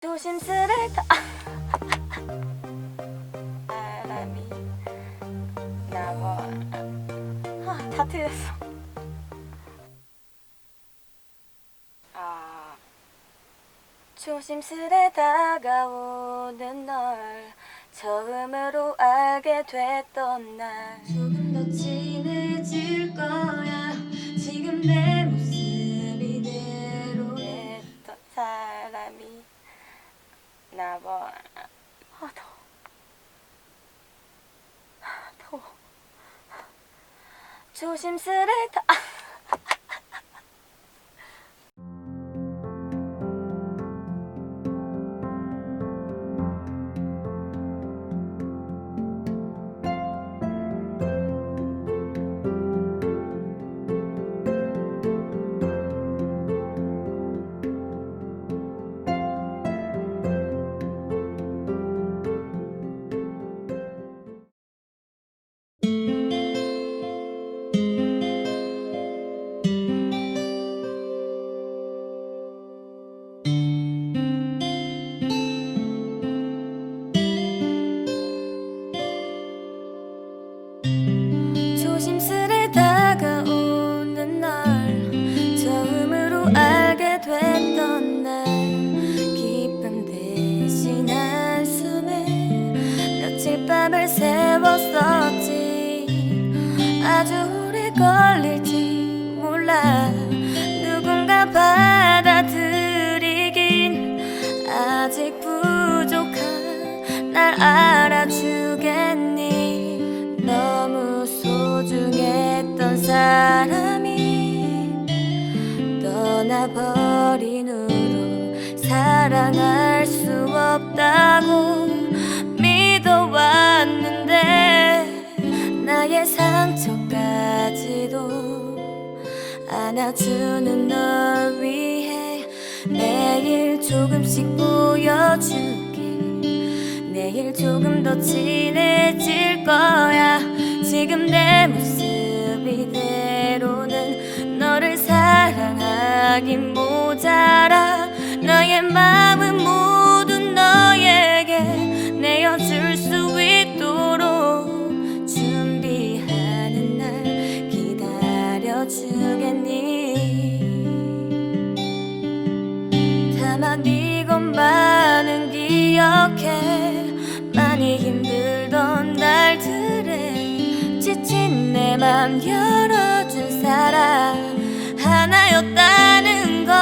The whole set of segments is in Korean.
조심스레 다 사람이 나와. 아, 다 틀렸어. 아. 조심스레 다가오는 널. 처음으로 알게 됐던 날. 조금 더 진해질 거야. 지금 내 나와 아 더워. 아, 더워. 조심스레 다조 며칠 밤을 새웠었지. 아주 오래 걸릴지 몰라. 누군가 받아들이긴 아직 부족한 날 알아주겠니? 너무 소중했던 사람이 떠나버린 후로 사랑할 수 없다고 나의 상처까지도 안아주는 널 위해 매일 조금씩 보여줄게. 내일 조금 더 친해질 거야. 지금 내 모습 이대로는 너를 사랑하긴 모자라 다만 이것만은 기억해. 많이 힘들던 날들에 지친 내 맘 열어준 사람 하나였다는 걸.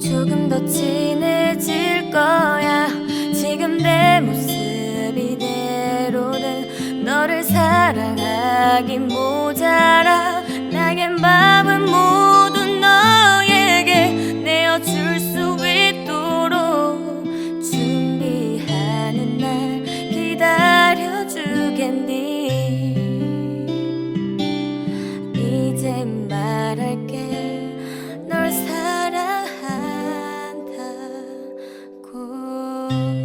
조금 더 친해질 거야. 지금 내 모습 이대로는 너를 사랑하긴 모자라 love.